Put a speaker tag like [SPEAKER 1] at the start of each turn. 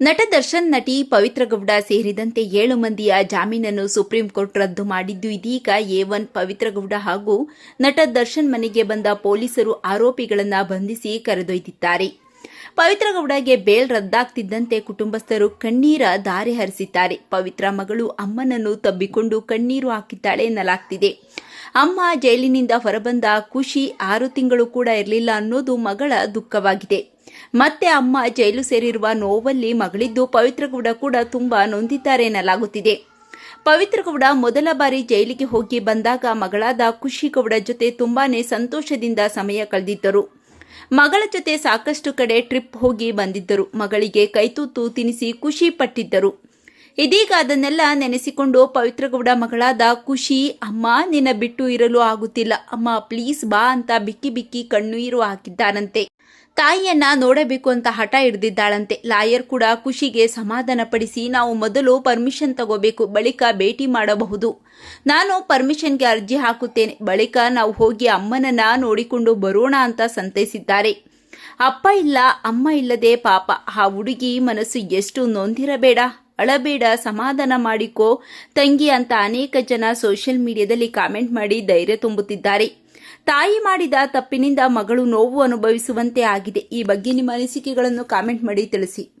[SPEAKER 1] ನಟ ದರ್ಶನ್, ನಟಿ ಪವಿತ್ರ ಗೌಡ ಸೇರಿದಂತೆ ಏಳು ಮಂದಿಯ ಜಾಮೀನನ್ನು ಸುಪ್ರೀಂ ಕೋರ್ಟ್ ರದ್ದು ಮಾಡಿದ್ದು ಇದೀಗ ಎ ಒನ್ ಪವಿತ್ರ ಗೌಡ ಹಾಗೂ ನಟ ದರ್ಶನ್ ಮನೆಗೆ ಬಂದ ಪೊಲೀಸರು ಆರೋಪಿಗಳನ್ನು ಬಂಧಿಸಿ ಕರೆದೊಯ್ದಿದ್ದಾರೆ. ಪವಿತ್ರ ಗೌಡಗೆ ಬೇಲ್ ರದ್ದಾಗ್ತಿದ್ದಂತೆ ಕುಟುಂಬಸ್ಥರು ಕಣ್ಣೀರ ದಾರಿ ಹರಿಸಿದ್ದಾರೆ. ಪವಿತ್ರ ಮಗಳು ಅಮ್ಮನನ್ನು ತಬ್ಬಿಕೊಂಡು ಕಣ್ಣೀರು ಹಾಕಿದ್ದಾಳೆ ಎನ್ನಲಾಗ್ತಿದೆ. ಅಮ್ಮ ಜೈಲಿನಿಂದ ಹೊರಬಂದ ಖುಷಿ ಆರು ತಿಂಗಳು ಕೂಡ ಇರಲಿಲ್ಲ ಅನ್ನೋದು ಮಗಳ ದುಃಖವಾಗಿದೆ. ಮತ್ತೆ ಅಮ್ಮ ಜೈಲು ಸೇರಿರುವ ನೋವಲ್ಲಿ ಮಗಳಿದ್ದು ಪವಿತ್ರಗೌಡ ಕೂಡ ತುಂಬಾ ನೊಂದಿದ್ದಾರೆ ಎನ್ನಲಾಗುತ್ತಿದೆ. ಪವಿತ್ರಗೌಡ ಮೊದಲ ಬಾರಿ ಜೈಲಿಗೆ ಹೋಗಿ ಬಂದಾಗ ಮಗಳಾದ ಖುಷಿಗೌಡ ಜೊತೆ ತುಂಬಾನೇ ಸಂತೋಷದಿಂದ ಸಮಯ ಕಳೆದಿದ್ದರು. ಮಗಳ ಜೊತೆ ಸಾಕಷ್ಟು ಕಡೆ ಟ್ರಿಪ್ ಹೋಗಿ ಬಂದಿದ್ದರು. ಮಗಳಿಗೆ ಕೈತೂತು ತಿನಿಸಿ ಖುಷಿ ಪಟ್ಟಿದ್ದರು. ಇದೀಗ ಅದನ್ನೆಲ್ಲ ನೆನೆಸಿಕೊಂಡು ಪವಿತ್ರಗೌಡ ಮಗಳಾದ ಖುಷಿ ಅಮ್ಮ ನಿನ್ನ ಬಿಟ್ಟು ಇರಲು ಆಗುತ್ತಿಲ್ಲ. ಅಮ್ಮ ಪ್ಲೀಸ್ ಬಾ ಅಂತ ಬಿಕ್ಕಿ ಬಿಕ್ಕಿ ಕಣ್ಣೀರು ಹಾಕಿದ್ದಾನಂತೆ. ತಾಯಿಯನ್ನ ನೋಡಬೇಕು ಅಂತ ಹಠ ಹಿಡಿದಿದ್ದಾಳಂತೆ. ಲಾಯರ್ ಕೂಡ ಖುಷಿಗೆ ಸಮಾಧಾನ ಪಡಿಸಿ ನಾವು ಮೊದಲು ಪರ್ಮಿಷನ್ ತಗೋಬೇಕು, ಬಳಿಕ ಭೇಟಿ ಮಾಡಬಹುದು. ನಾನು ಪರ್ಮಿಷನ್ಗೆ ಅರ್ಜಿ ಹಾಕುತ್ತೇನೆ, ಬಳಿಕ ನಾವು ಹೋಗಿ ಅಮ್ಮನನ್ನ ನೋಡಿಕೊಂಡು ಬರೋಣ ಅಂತ ಸಂತೈಸಿದ್ದಾರೆ. ಅಪ್ಪ ಇಲ್ಲ, ಅಮ್ಮ ಇಲ್ಲದೆ ಪಾಪ. ಆ ಹುಡುಗಿ ಮನಸ್ಸು ಎಷ್ಟು ನೊಂದಿರಬೇಡ. ಅಳಬೇಡ, ಸಮಾಧಾನ ಮಾಡಿಕೋ. ತಂಗಿ ಅಂತ ಅನೇಕ ಜನ ಸೋಷಿಯಲ್ ಮೀಡಿಯಾದಲ್ಲಿ ಕಾಮೆಂಟ್ ಮಾಡಿ ಧೈರ್ಯ ತುಂಬುತ್ತಿದ್ದಾರೆ. ತಾಯಿ ಮಾಡಿದ ತಪ್ಪಿನಿಂದ ಮಗಳು ನೋವು ಅನುಭವಿಸುವಂತೆ ಆಗಿದೆ. ಈ ಬಗ್ಗೆ ನಿಮ್ಮ ಅನಿಸಿಕೆಗಳನ್ನು ಕಾಮೆಂಟ್ ಮಾಡಿ ತಿಳಿಸಿ.